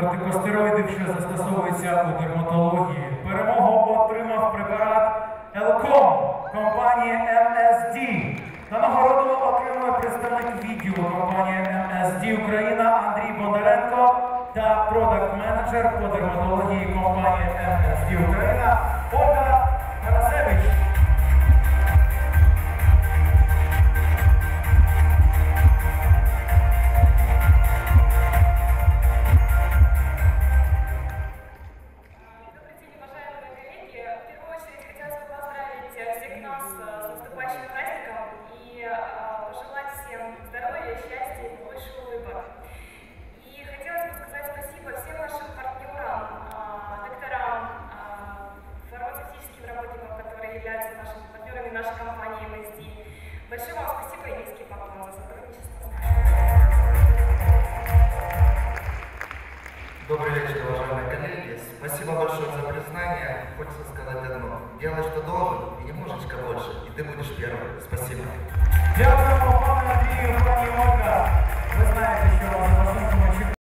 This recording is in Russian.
кортикостероїдів, що застосовуються у дерматології. Перемогу отримав препарат Елком компанії MSD. Та нагороду отримує представник відділу компанії MSD Україна Андрій Бондаренко та продакт-менеджер по дерматології компанії MSD Україна нашими партнерами нашей компании MSD. Большое вам спасибо и низкий поклон за сотрудничество. Добрый вечер, уважаемые коллеги. Спасибо большое за признание. Хочется сказать одно. Делай, что должен, и немножечко больше, и ты будешь первым. Спасибо. Дякуємо